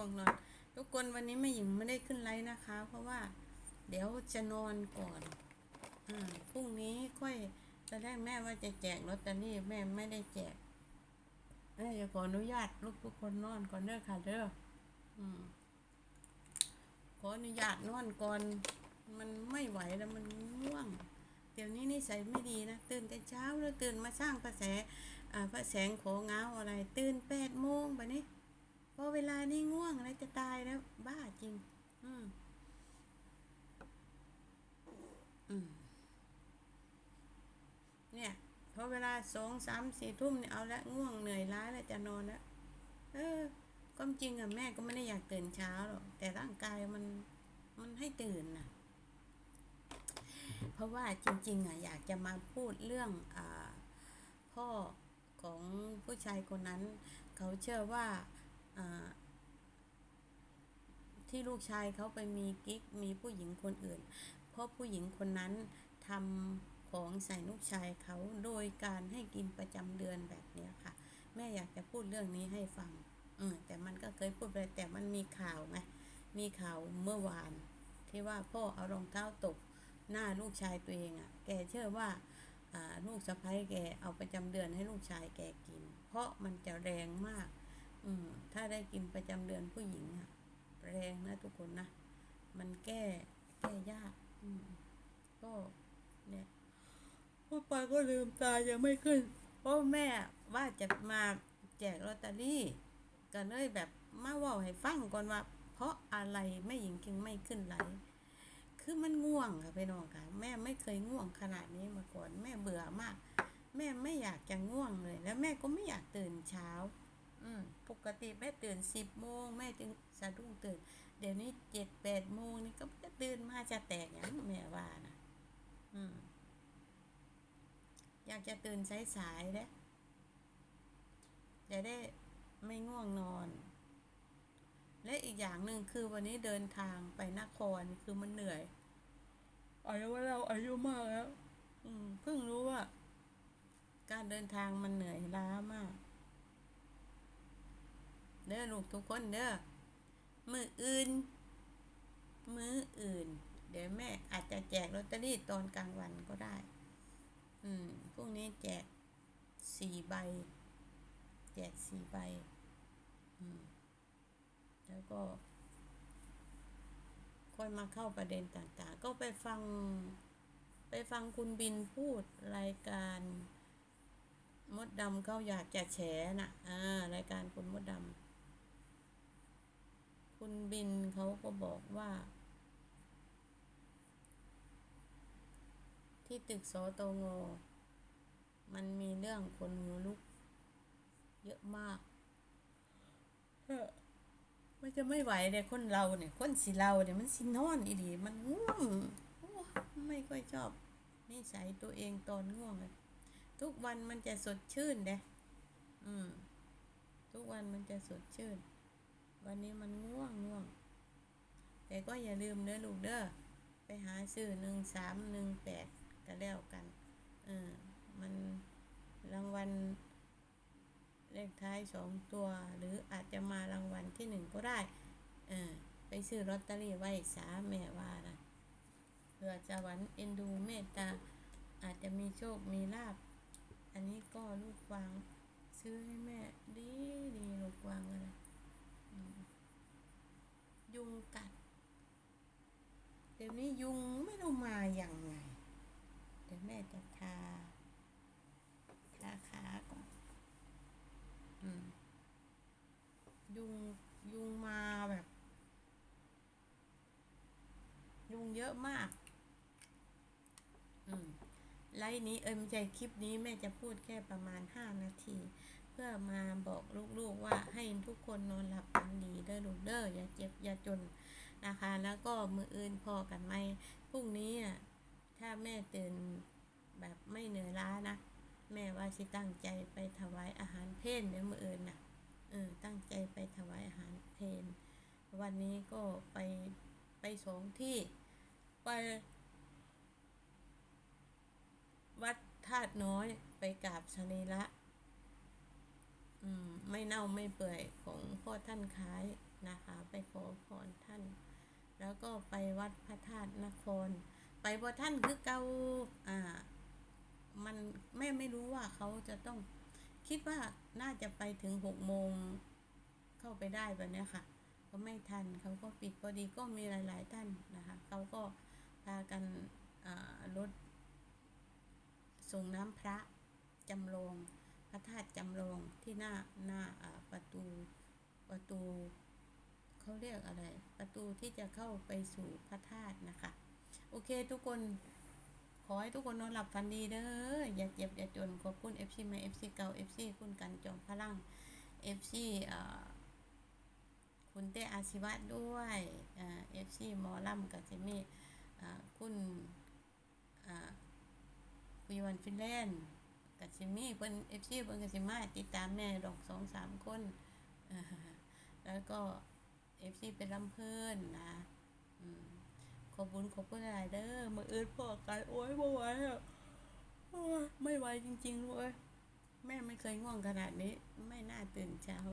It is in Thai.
ง่วงนอนทุกคนวันนี้แม่หญิงไม่ได้ขึ้นไลฟ์นะคะ เพราะว่า เดี๋ยวจะนอนก่อนอพรุ่งนี้ค่อยตอนแรกแม่ว่าจะแจกลอตเตอรี่แม่ไม่ได้แจกแม่จะขออนุญาตลูกทุกคนนอนก่อนเด้อค่ะเด้ออืมขออนุญาตนอนก่อน มันไม่ไหวแล้วมันง่วง เดี๋ยวนี้นิสัยไม่ดีนะ ตื่นแต่เช้าแล้วตื่นมาสร้างกระแส อ่า พระแสงโขงเงาอะไร ตื่นแปดโมงแบบนี้ อเวลานี่ง่วงแล้วจะตายแล้ว บ้าจริง อืม อืม เนี่ยพอเวลาสองสามสี่ทุ่มเนี่ยเอาละง่วงเหนื่อยล้าแล้วจะนอนแล้วเออความจริงอะแม่ก็ไม่ได้อยากตื่นเช้าหรอกแต่ร่างกายมันมันให้ตื่นน่ะ เพราะว่าจริง ๆอะอยากจะมาพูดเรื่องอ่าพ่อของผู้ชายคนนั้น เขาเชื่อว่า ที่ลูกชายเขาไปมีกิ๊กมีผู้หญิงคนอื่น เพราะผู้หญิงคนนั้นทำของใส่ลูกชายเขาโดยการให้กินประจำเดือนแบบเนี้ยค่ะ แม่อยากจะพูดเรื่องนี้ให้ฟังเออแต่มันก็เคยพูดไปแต่มันมีข่าวไงมีข่าวเมื่อวาน ที่ว่าพ่อเอารองเท้าตกหน้าลูกชายตัวเองอะ่ะ แกเชื่อว่าลูกสะพ้ยแกเอาประจำเดือนให้ลูกชายแกกิน เพราะมันจะแรงมาก อืมถ้าได้กินประจำเดือนผู้หญิงอะแรงนะทุกคนนะ มันแก้แก้ยากอืมก็เนี่ยพูดไปก็ลืมตายังไม่ขึ้นเพราะแม่ว่าจะมาแจกลอตเตอรี่ก็เลยแบบมาว่าให้ฟังก่อนว่า เพราะอะไรแม่หญิงจึงไม่ขึ้นไลคือมันง่วงค่ะพี่น้องค่ะ แม่ไม่เคยง่วงขนาดนี้มาก่อน แม่เบื่อมาก แม่ไม่อยากจะง่วงเลย แล้วแม่ก็ไม่อยากตื่นเช้า อืมปกติแม่ตื่นสิบโมงแม่จึงสะดุ้งตื่น เดี๋ยวนี้เจ็ดแปดโมงนี่ก็จะตื่นมาจะแตกอย่างแม่ว่านะอืมอยากจะตื่นสายๆเด้จะได้ไม่ง่วงนอน และอีกอย่างหนึ่งคือวันนี้เดินทางไปนครคือมันเหนื่อยอายุว่าเราอายุมากแล้วอืมเพิ่งรู้ว่า การเดินทางมันเหนื่อยล้ามาก เด้อลูกทุกคนเด้อมืออื่น มืออื่น เดี๋ยวแม่อาจจะแจกลอตเตอรี่ตอนกลางวันก็ได้ อืมพรุ่งนี้แจกสี่ใบ แจกสี่ใบ อืม แล้วก็ ค่อยมาเข้าประเด็นต่างๆ ก็ไปฟัง ไปฟังคุณบินพูดรายการมดดำเขาอยากจะแฉน่ะอ่ารายการคุณมดดำ คุณบินเขาก็บอกว่า ที่ตึกสตงมันมีเรื่องคนหูลุก เยอะมากเออมันจะไม่ไหวเลยคนเราเนี่ยคนสิเราเนี่ยมันสินอนอีดีมันง่วงไม่ค่อยชอบนิสัยตัวเองตอนง่วงเลยทุกวันมันจะสดชื่นเด้อืม ทุกวันมันจะสดชื่น วันนี้มันง่วงง่วง แต่ก็อย่าลืมเด้อลูกเด้อ ไปหาซื้อหนึ่งสามหนึ่งแปดก็แล้วกัน เออ มันรางวัลเลขท้ายสองตัว หรืออาจจะมารางวัลที่หนึ่งก็ได้ เออ ไปซื้อลอตเตอรี่ไว้สาแม่ว่านะเผื่อจะหวันเอ็นดูเมตตา อาจจะมีโชค มีลาบ อันนี้ก็ลูกวาง ซื้อให้แม่ดีดีลูกวางอะไร ยุงกัด เดี๋ยวนี้ยุงไม่รู้มาอย่างไง เดี๋ยวแม่จะทา ทาขาก่อน อืม ยุงยุงมาแบบ ยุงเยอะมาก อืมไลฟ์นี้เอ็มใจคลิปนี้แม่จะพูดแค่ประมาณห้านาที พื่อมาบอกลูกๆว่าให้ทุกคนนอนหลับฝันดีเด้อลูกเด้ออย่าเจ็บอย่าจนนะคะ แล้วก็มืออื่นพอกันไหมพรุ่งนี้อะถ้าแม่ตื่นแบบไม่เหนื่อยล้านะแม่ว่าสิตั้งใจไปถวายอาหารเพลเดี๋ยวมืออื่นน่ะเออตั้งใจไปถวายอาหารเพลวันนี้ก็ไปไปสองที่ไปวัดธาตุน้อยไปกราบสรีระ ไม่เน่าไม่เปื่อยของพ่อท่านคล้ายนะคะ ไปขอพรท่าน แล้วก็ไปวัดพระธาตุนคร ไปบ่ท่านคือเกาอ่า มันแม่ไม่รู้ว่าเขาจะต้องคิดว่าน่าจะไปถึงหกโมงเข้าไปได้แบบนี้ค่ะ ก็ไม่ทันเขาก็ปิดพอดีก็มีหลาย ๆ ท่านนะคะเขาก็พากันรถส่งน้ำพระจำลอง พระธาตุจำลองที่หน้าหน้าประตูประตูเขาเรียกอะไร ประตูที่จะเข้าไปสู่พระธาตุนะคะ โอเคทุกคนขอให้ทุกคนนอนหลับฝันดีเด้ออย่าเจ็บอย่าจนขอบคุณ FC ใหม่ FC เก่า FC คุณกันจอมพลัง FC เอ่อคุณเต้อาชีวะด้วยเอ่า FC มอลำกับจิมีอ่คุณอ่าคุยวันฟินแลนด์ กับจิมีเพิ่น FC เพิ่นกับจิมาติดตามแม่ดอกสองสามคนแล้วก็เอฟซีเป็นลำเพิ่นนะอขอบคุณขอบคุณหลายเด้อมาเอิดพ่อกันโอ้ยไม่ไหวอะไม่ไหวจริงๆลูกเอ้ยแม่ไม่เคยง่วงขนาดนี้ ไม่น่าตื่นเช้า